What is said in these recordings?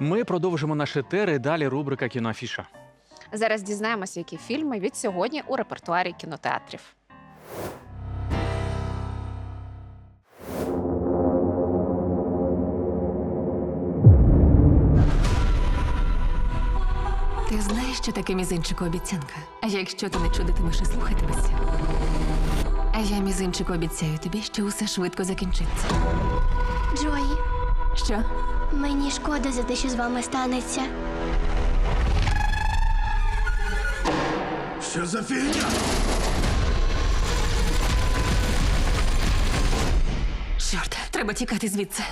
Ми продовжимо наш етер і далі рубрика кіноафіша. Зараз дізнаємося, які фільми від сьогодні у репертуарі кінотеатрів. Ти знаєш, що таке мізинчику обіцянка? А якщо ти не чудитимеш і слухатимешся? А я мізинчику обіцяю тобі, що усе швидко закінчиться. Джої, Що? мені шкода за те, що з вами станеться. Що за фігня? Чорт, треба тікати звідси.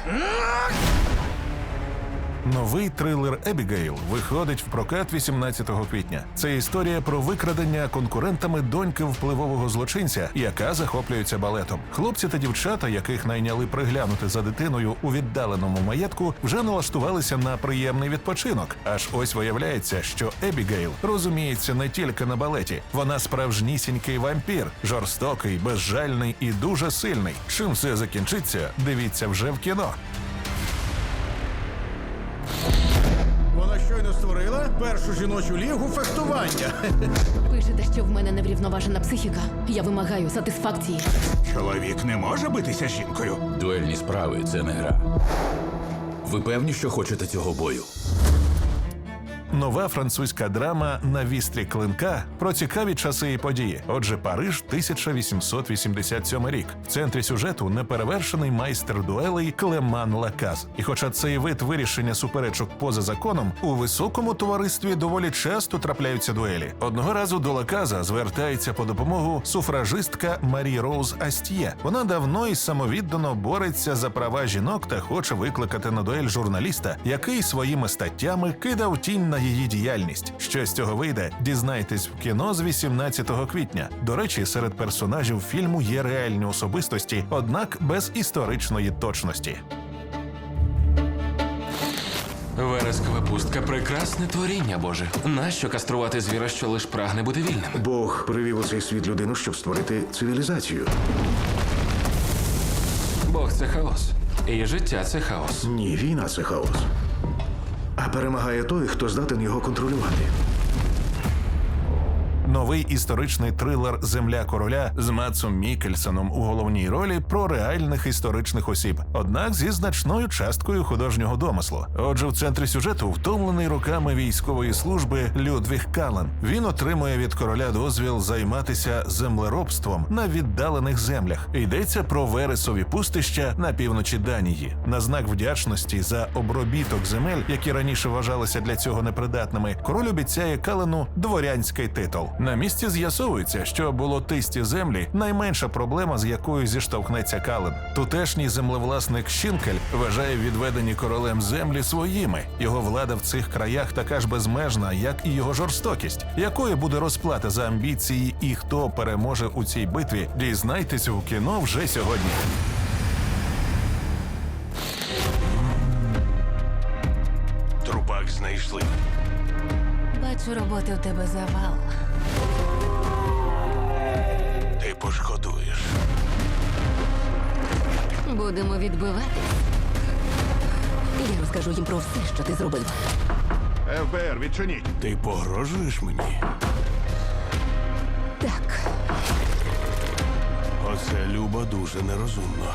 Новий трилер Ебігейл виходить в прокат 18 квітня. Це історія про викрадення конкурентами доньки впливового злочинця, яка захоплюється балетом. Хлопці та дівчата, яких найняли приглянути за дитиною у віддаленому маєтку, вже налаштувалися на приємний відпочинок. Аж ось виявляється, що Ебігейл розуміється не тільки на балеті. Вона справжнісінький вампір, жорстокий, безжальний і дуже сильний. Чим все закінчиться, дивіться вже в кіно. Вона щойно створила першу жіночу лігу фехтування. Пишете, що в мене неврівноважена психіка. Я вимагаю сатисфакції. Чоловік не може битися з жінкою. Дуельні справи це не гра. Ви певні, що хочете цього бою? Нова французька драма на вістрі клинка про цікаві часи і події. Отже, Париж, 1887 рік. В центрі сюжету неперевершений майстер дуелей Клеман Лаказ. І хоча цей вид вирішення суперечок поза законом, у високому товаристві доволі часто трапляються дуелі. Одного разу до Лаказа звертається по допомогу суфражистка Марі Роуз Астьє. Вона давно і самовіддано бореться за права жінок та хоче викликати на дуель журналіста, який своїми статтями кидав тінь на її діяльність. Що з цього вийде, дізнайтесь в кіно з 18 квітня. До речі, серед персонажів фільму є реальні особистості, однак без історичної точності. Верескова пустка прекрасне творіння Боже. Нащо каструвати звіра, що лиш прагне бути вільним? Бог привів у цей світ людину, щоб створити цивілізацію. Бог це хаос. І життя це хаос. Ні, війна це хаос. А перемагає той, хто здатен його контролювати. Новий історичний трилер Земля короля з Матсом Мікельсоном у головній ролі про реальних історичних осіб, однак зі значною часткою художнього домислу. Отже, в центрі сюжету втомлений роками військової служби Людвіг Кален. Він отримує від короля дозвіл займатися землеробством на віддалених землях. Йдеться про вересові пустища на півночі Данії. На знак вдячності за обробіток земель, які раніше вважалися для цього непридатними, король обіцяє Калену дворянський титул. На місці з'ясовується, що болотисті землі найменша проблема, з якою зіштовхнеться Кален. Тутешній землевласник Щінкель вважає відведені королем землі своїми. Його влада в цих краях така ж безмежна, як і його жорстокість. Якою буде розплата за амбіції і хто переможе у цій битві? Дізнайтесь у кіно вже сьогодні. Бачу, роботи у тебе завал. Ти пошкодуєш. Будемо відбиватись. Я розкажу їм про все, що ти зробив. ФБР, відчиніть. Ти погрожуєш мені? Так, Оце Люба дуже нерозумно.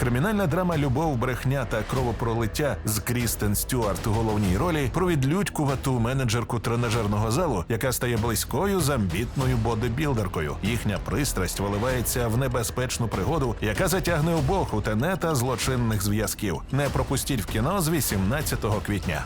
Кримінальна драма Любов, брехня та кровопролиття з Крістен Стюарт у головній ролі про відлюдькувату менеджерку тренажерного залу, яка стає близькою замбітною бодибілдеркою. Їхня пристрасть виливається в небезпечну пригоду, яка затягне обох у тенета злочинних зв'язків. Не пропустіть в кіно з 18 квітня.